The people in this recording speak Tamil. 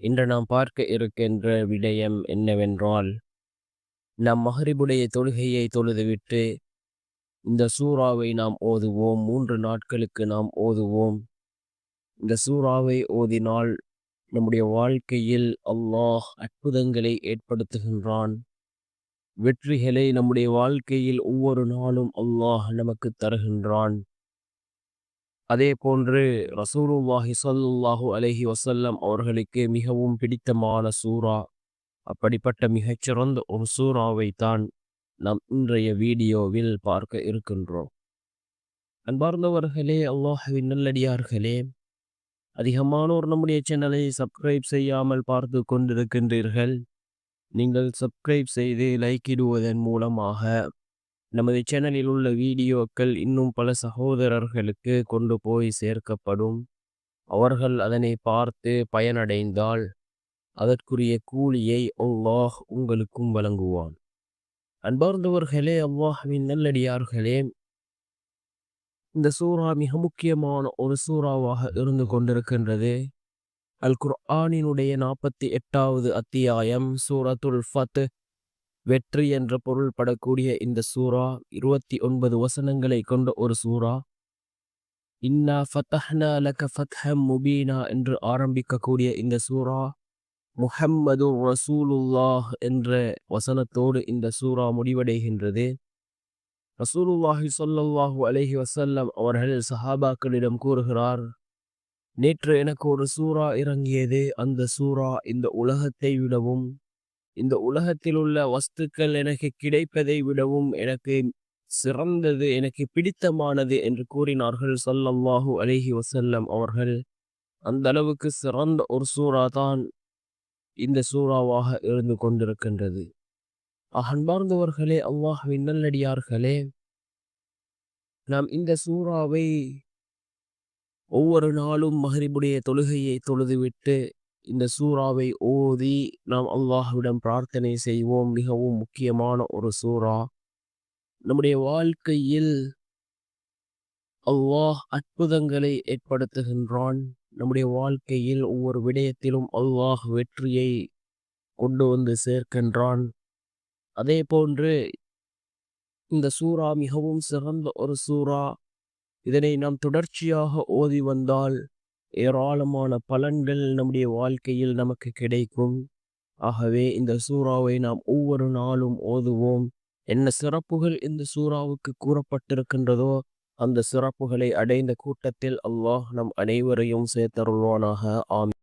இன்று நாம் பார்க்க இருக்கின்ற விடயம் என்னவென்றால் நாம் மஹரிபுடைய தொழுகையை தொழுதுவிட்டு இந்த சூறாவை நாம் ஓதுவோம். மூன்று நாட்களுக்கு நாம் ஓதுவோம். இந்த சூறாவை ஓதினால் நம்முடைய வாழ்க்கையில் அல்லாஹ் அற்புதங்களை ஏற்படுத்துகின்றான். வெற்றிகளை நம்முடைய வாழ்க்கையில் ஒவ்வொரு நாளும் அல்லாஹ் நமக்கு தருகின்றான். அதே போன்று ரசூலுல்லாஹி ஸல்லல்லாஹு அலஹி வசல்லம் அவர்களுக்கு மிகவும் பிடித்தமான சூரா அப்படிப்பட்ட மிகச்சிறந்த ஒரு சூறாவை தான் நாம் இன்றைய வீடியோவில் பார்க்க இருக்கின்றோம். அன்பார்ந்தவர்களே அல்லாஹ்வின் நல்லடியார்களே அதிகமானோர் நம்முடைய சேனலை சப்ஸ்கிரைப் செய்யாமல் பார்த்து கொண்டிருக்கின்றீர்கள். நீங்கள் சப்ஸ்கிரைப் செய்து லைக் இடுவதன் மூலமாக நமது சேனலில் உள்ள வீடியோக்கள் இன்னும் பல சகோதரர்களுக்கு கொண்டு போய் சேர்க்கப்படும். அவர்கள் அதனை பார்த்து பயனடைந்தால் அதற்குரிய கூலியை அல்லாஹ் உங்களுக்கும் வழங்குவான். அன்பார்ந்தவர்களே அல்லாஹ்வின் நல்லடியார்களே இந்த சூறா மிக முக்கியமான ஒரு சூறாவாக இருந்து கொண்டிருக்கின்றது. அல் குர்ஆனினுடைய நாற்பத்தி எட்டாவது அத்தியாயம் சூரத்துல் ஃபத். வெற்றி என்ற பொருள் படக்கூடிய இந்த சூரா இருபத்தி ஒன்பது வசனங்களை கொண்ட ஒரு சூரா இன்னா ஃபத்தஹ்னா லக ஃபத்ஹம் முபீனா என்று ஆரம்பிக்கக்கூடிய இந்த சூரா முஹம்மது ரசூலுல்லாஹ் என்ற வசனத்தோடு இந்த சூரா முடிவடைகின்றது. ரசூலுல்லாஹி சொல்லல்லாஹு அலஹி வசல்லம் அவர்கள் சஹாபாக்களிடம் கூறுகிறார் நேற்று எனக்கு ஒரு சூறா இறங்கியது. அந்த சூறா இந்த உலகத்தை விடவும் இந்த உலகத்தில் உள்ள வஸ்துக்கள் எனக்கு கிடைப்பதை விடவும் எனக்கு சிறந்தது எனக்கு பிடித்தமானது என்று கூறினார்கள் சல்லல்லாஹு அலஹி வசல்லம் அவர்கள். அந்த அளவுக்கு சிறந்த ஒரு சூறா தான் இந்த சூறாவாக இருந்து கொண்டிருக்கின்றது. அன்பார்ந்தவர்களே அல்லாஹுவின் நல்லடியார்களே நாம் இந்த சூறாவை ஒவ்வொரு நாளும் மஹரிபுடைய தொழுகையை தொழுதுவிட்டு இந்த சூறாவை ஓதி நாம் அல்லாஹுவிடம் பிரார்த்தனை செய்வோம். மிகவும் முக்கியமான ஒரு சூறா. நம்முடைய வாழ்க்கையில் அல்லாஹ் அற்புதங்களை ஏற்படுத்துகின்றான். நம்முடைய வாழ்க்கையில் ஒவ்வொரு விடயத்திலும் அல்லாஹ் வெற்றியை கொண்டு வந்து சேர்க்கின்றான். அதே போன்று இந்த சூறா மிகவும் சிறந்த ஒரு சூறா. இதனை நாம் தொடர்ச்சியாக ஓதி வந்தால் ஏராளமான பலன்கள் நம்முடைய வாழ்க்கையில் நமக்கு கிடைக்கும். ஆகவே இந்த சூறாவை நாம் ஒவ்வொரு நாளும் ஓதுவோம். என்ன சிறப்புகள் இந்த சூறாவுக்கு கூறப்பட்டிருக்கின்றதோ அந்த சிறப்புகளை அடைந்த கூட்டத்தில் அல்லாஹ் நம் அனைவரையும் சேர்த்தருள்வானாக. ஆம்